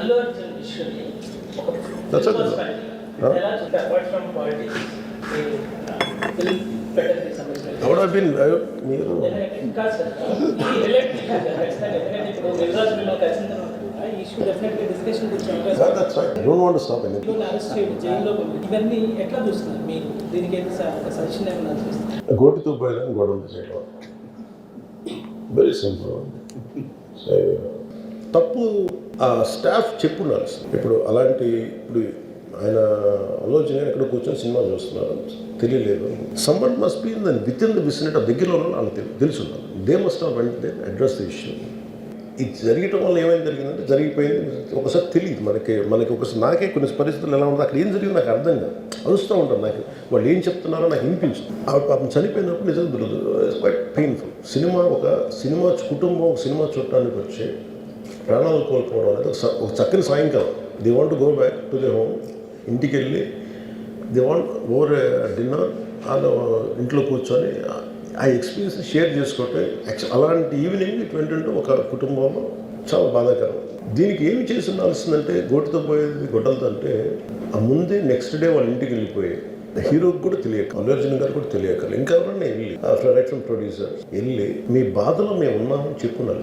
Allu Arjun politics మీరు been don't want stop గోటితో పోయేదని గొడవలు చేయడం వెరీ సింపుల్ తప్పు ఆ స్టాఫ్ చెప్పున్నారు ఇప్పుడు అలాంటి ఇప్పుడు ఆయన ఆలోచన ఇక్కడ కూర్చొని సినిమా చూస్తున్నారు తెలియలేదు. సమ్మన్ మస్ట్ బీ దాని విత్ ఇన్ ద విసినెట్ ఆ దగ్గరలో వాళ్ళకి తెలు- తెలుసు they must have went address the issue ఇది జరగటం వల్ల ఏమైంది జరిగిందంటే జరిగిపోయింది ఒకసారి తెలియదు మనకి మనకి ఒకసారి నాకే కొన్ని పరిస్థితులు ఎలా ఉందో అక్కడ ఏం జరిగింది నాకు అర్థం కాదు. అరుస్తూ ఉంటాను నాకు. వాళ్ళు ఏం చెప్తున్నారో నాకు వినిపించదు. ఆవిడ పాపం చనిపోయినప్పుడు నిజంగా క్వైట్ పెయిన్ఫుల్ సినిమా ఒక సినిమా కుటుంబం ఒక సినిమా చూడటానికి వచ్చే ప్రాణాలు కోల్పోవడం అనేది ఒక స- ఒక చక్కని సాయంకాలం. They want go back to the home ఇంటికి వెళ్ళి ది వాంట్ ఓవర్ డిన్నర్ వాళ్ళ ఇంట్లో కూర్చొని ఆ- ఎక్స్పీరియన్స్ షేర్ చేసుకోవటం అలాంటి ఈవినింగ్ ఇటువంటి ఒక కుటుంబంలో చాలా బాధాకరం. దీనికి ఏమి చేసి ఉండాల్సిందంటే గోటుతో పోయేది గొడ్డలతో అంటే ఆ ముందే నెక్స్ట్ డే వాళ్ళ ఇంటికి వెళ్ళిపోయి హీరోకి కూడా తెలియక అల్లు అర్జున్ గారు కూడా తెలియక ఇంకా ఎవరన్నా వెళ్ళి ఆ ఫ్రమ్ ప్రొడ్యూసర్ వెళ్ళి మీ బాధలో మేము ఉన్నామని చెప్పున్నారు